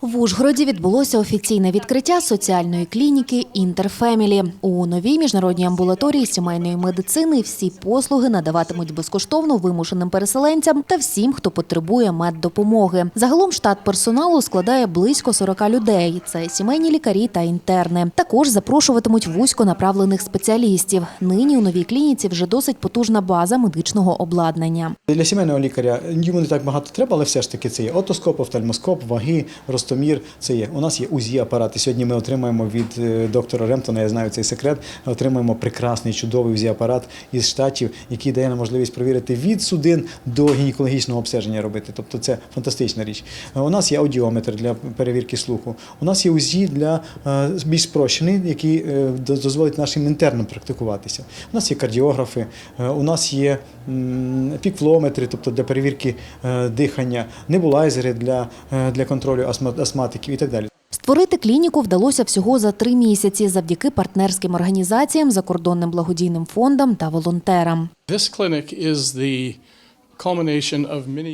В Ужгороді відбулося офіційне відкриття соціальної клініки Інтерфемілі. У новій міжнародній амбулаторії сімейної медицини всі послуги надаватимуть безкоштовно вимушеним переселенцям та всім, хто потребує меддопомоги. Загалом штат персоналу складає близько 40 людей. Це сімейні лікарі та інтерни. Також запрошуватимуть вузько направлених спеціалістів. Нині у новій клініці вже досить потужна база медичного обладнання. Для сімейного лікаря йому не так багато треба, але все ж таки це є отоскоп, офтальмоскоп, ваги, ростомір. Це є. У нас є УЗІ апарати. Сьогодні ми отримаємо від е, доктора Ремтона, я знаю цей секрет. Отримаємо прекрасний, чудовий УЗІ апарат із штатів, який дає нам можливість провірити від судин до гінекологічного обстеження робити. Тобто це фантастична річ. Е, У нас є аудіометр для перевірки слуху. У нас є УЗІ для е, більш спрощений, який дозволить нашим інтернам практикуватися. У нас є кардіографи, у нас є пікфлометри, тобто для перевірки дихання, небулайзери для, для контролю астма- астматиків і так далі. Створити клініку вдалося всього за три місяці завдяки партнерським організаціям, закордонним благодійним фондам та волонтерам.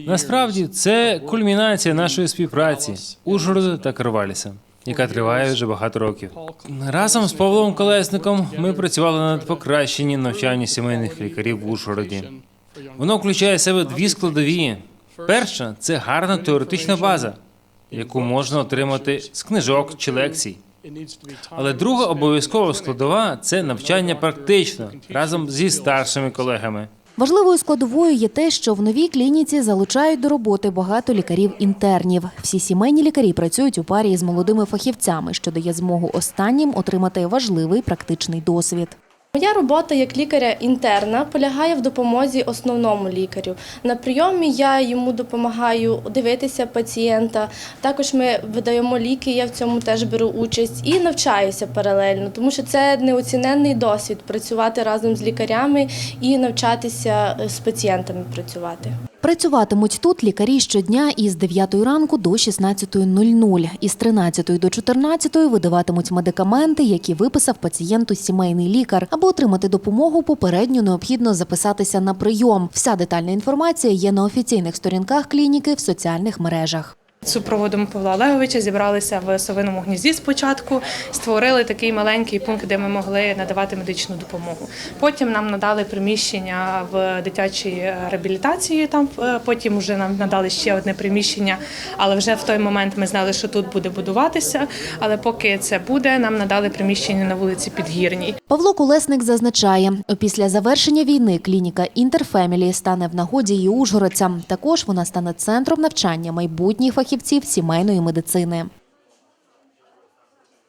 Насправді це кульмінація нашої співпраці Ужгороду та Карваліса, яка триває вже багато років. Разом з Павлом Колесником ми працювали над покращенням навчання сімейних лікарів в Ужгороді. Воно включає в себе дві складові. Перша це гарна теоретична база, яку можна отримати з книжок чи лекцій. Але друга обов'язкова складова це навчання практично разом зі старшими колегами. Важливою складовою є те, що в новій клініці залучають до роботи багато лікарів-інтернів. Всі сімейні лікарі працюють у парі з молодими фахівцями, що дає змогу останнім отримати важливий практичний досвід. Моя робота як лікаря-інтерна полягає в допомозі основному лікарю. На прийомі я йому допомагаю дивитися пацієнта. Також ми видаємо ліки, я в цьому теж беру участь і навчаюся паралельно, тому що це неоціненний досвід працювати разом з лікарями і навчатися е, з пацієнтами працювати. Працюватимуть тут лікарі щодня із 9 ранку до 16.00. Із 13 до 14 видаватимуть медикаменти, які виписав пацієнту сімейний лікар. Аби отримати допомогу, попередньо необхідно записатися на прийом. Вся детальна інформація є на офіційних сторінках клініки в соціальних мережах. Супроводом Павла Олеговича зібралися в Совиному гнізді спочатку, створили такий маленький пункт, де ми могли надавати медичну допомогу. Потім нам надали приміщення в дитячій реабілітації. Там е, потім вже нам надали ще одне приміщення, але вже в той момент ми знали, що тут буде будуватися. Але поки це буде, нам надали приміщення на вулиці Підгірній. Павло Колесник зазначає, після завершення війни клініка Інтерфемілі стане в нагоді і ужгородцям. Також вона стане центром навчання майбутніх фахівців сімейної медицини.